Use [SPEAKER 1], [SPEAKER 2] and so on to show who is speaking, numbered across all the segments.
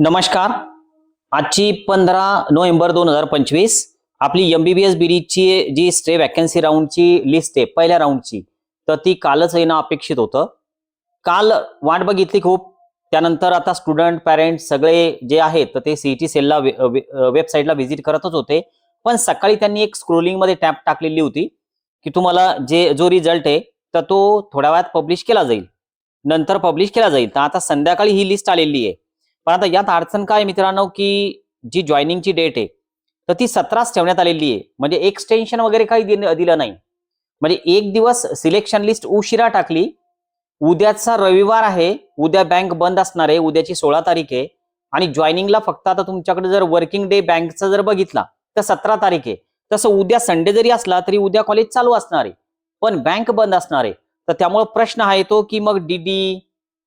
[SPEAKER 1] नमस्कार. आजची पंधरा नोव्हेंबर दोन हजार पंचवीस आपली एम बी बी एस बीडीची जी स्टे वॅकन्सी राऊंडची लिस्ट आहे पहिल्या राऊंडची तर ती कालच येणं अपेक्षित होतं. काल वाट बघितली खूप त्यानंतर आता स्टुडंट पॅरेंट्स सगळे जे आहेत तर ते सीईटी सेलला वेबसाईटला व्हिजिट करतच होते. पण सकाळी त्यांनी एक स्क्रोलिंगमध्ये टॅप टाकलेली होती की तुम्हाला जे जो रिझल्ट आहे तर तो थोड्या वेळात पब्लिश केला जाईल. नंतर पब्लिश केला जाईल. तर आता संध्याकाळी ही लिस्ट आलेली आहे. पण आता यात अडचण काय मित्रांनो की जी जॉईनिंगची डेट आहे तर ती सतराच ठेवण्यात आलेली आहे. म्हणजे एक्सटेन्शन वगैरे काही दिलं नाही. म्हणजे एक दिवस सिलेक्शन लिस्ट उशिरा टाकली. उद्याचा रविवार आहे. उद्या बँक बंद असणार आहे. उद्याची सोळा तारीख आहे. आणि जॉईनिंगला फक्त आता तुमच्याकडे जर वर्किंग डे बँकचा जर बघितला तर सतरा तारीख आहे. तसं उद्या संडे जरी असला तरी उद्या कॉलेज चालू असणार आहे. पण बँक बंद असणार आहे. तर त्यामुळे प्रश्न हा येतो की मग डीडी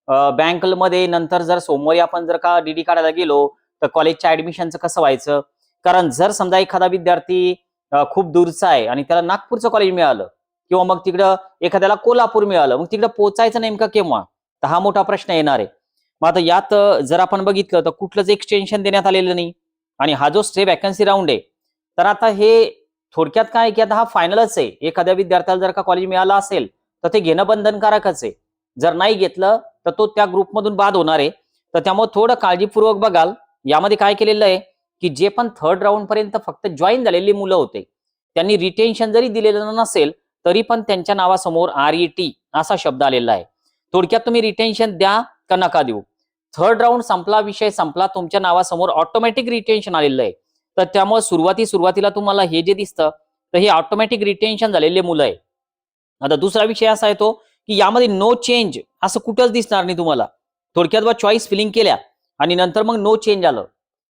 [SPEAKER 1] बँकमध्ये नंतर जर सोमवारी आपण जर का डीडी काढायला गेलो तर कॉलेजच्या ऍडमिशनचं कसं व्हायचं? कारण जर समजा एखादा विद्यार्थी खूप दूरचा आहे आणि त्याला नागपूरचं कॉलेज मिळालं किंवा मग तिकडं एखाद्याला कोल्हापूर मिळालं मग तिकडं पोचायचं नेमकं केव्हा? तर हा मोठा प्रश्न येणार आहे. मग आता यात जर आपण बघितलं तर कुठलंच एक्सटेन्शन देण्यात आलेलं नाही आणि हा जो स्टे वॅकन्सी राऊंड आहे तर आता हे थोडक्यात काय की आता हा फायनलच आहे. एखाद्या विद्यार्थ्याला जर का कॉलेज मिळालं असेल तर ते घेणं बंधनकारकच आहे. जर नाही घेतलं तर तो त्या ग्रुपमधून बाद होणार आहे. तर त्यामुळे थोडं काळजीपूर्वक बघाल. यामध्ये काय केलेलं आहे की जे पण थर्ड राऊंड पर्यंत फक्त जॉईन झालेली मुलं होते त्यांनी रिटेन्शन जरी दिलेलं नसेल तरी पण त्यांच्या नावासमोर आर ई टी असा शब्द आलेला आहे. थोडक्यात तुम्ही रिटेन्शन द्या का नका देऊ. थर्ड राऊंड संपला विषय संपला तुमच्या नावासमोर ऑटोमॅटिक रिटेन्शन आलेलं आहे. तर त्यामुळे सुरुवाती सुरुवातीला तुम्हाला हे जे दिसतं तर हे ऑटोमॅटिक रिटेन्शन झालेले मुलं आहे. आता दुसरा विषय असा येतो की यामध्ये नो चेंज असं कुठंच दिसणार नाही तुम्हाला. थोडक्यात बा चॉईस फिलिंग केल्या आणि नंतर मग नो चेंज आलं.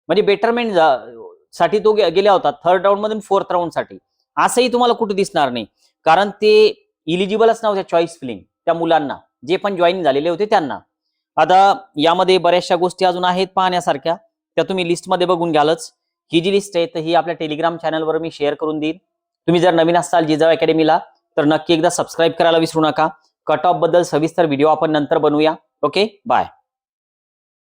[SPEAKER 1] म्हणजे बेटरमेंटसाठी तो गेला होता थर्ड राऊंड मधून फोर्थ राऊंडसाठी. असंही तुम्हाला कुठं दिसणार नाही. कारण ते इलिजिबलच नव्हत्या चॉईस फिलिंग त्या मुलांना. जे पण जॉईन झालेले होते त्यांना. आता यामध्ये बऱ्याचशा गोष्टी अजून आहेत पाहण्यासारख्या. त्या तुम्ही लिस्टमध्ये बघून घ्यालच. ही जी लिस्ट आहे तर ही आपल्या टेलिग्राम चॅनलवर मी शेअर करून देईन. तुम्ही जर नवीन असाल जिजाऊ अकॅडमीला तर नक्की एकदा सबस्क्राईब करायला विसरू नका. कट ऑफबद्दल सविस्तर व्हिडिओ आपण नंतर बनवूया. ओके? बाय.